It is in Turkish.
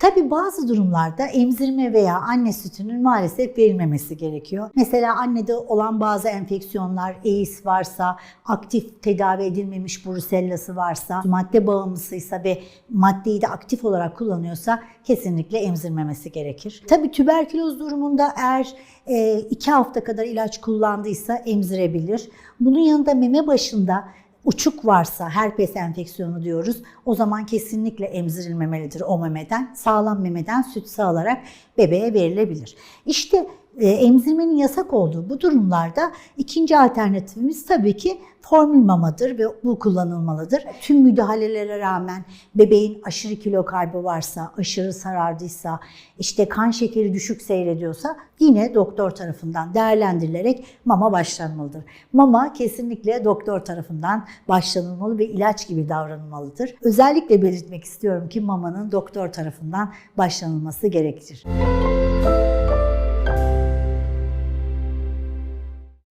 Tabi bazı durumlarda emzirme veya anne sütünün maalesef verilmemesi gerekiyor. Mesela annede olan bazı enfeksiyonlar, AIDS varsa, aktif tedavi edilmemiş brusellası varsa, madde bağımlısıysa ve maddeyi de aktif olarak kullanıyorsa kesinlikle emzirmemesi gerekir. Tabi tüberküloz durumunda eğer 2 hafta kadar ilaç kullandıysa emzirebilir. Bunun yanında meme başında uçuk varsa herpes enfeksiyonu diyoruz. O zaman kesinlikle emzirilmemelidir o memeden. Sağlam memeden süt sağlarak bebeğe verilebilir. İşte emzirmenin yasak olduğu bu durumlarda ikinci alternatifimiz tabii ki formül mamadır ve bu kullanılmalıdır. Tüm müdahalelere rağmen bebeğin aşırı kilo kaybı varsa, aşırı sarardıysa, işte kan şekeri düşük seyrediyorsa yine doktor tarafından değerlendirilerek mama başlanmalıdır. Mama kesinlikle doktor tarafından başlanılmalı ve ilaç gibi davranılmalıdır. Özellikle belirtmek istiyorum ki mamanın doktor tarafından başlanılması gerekir.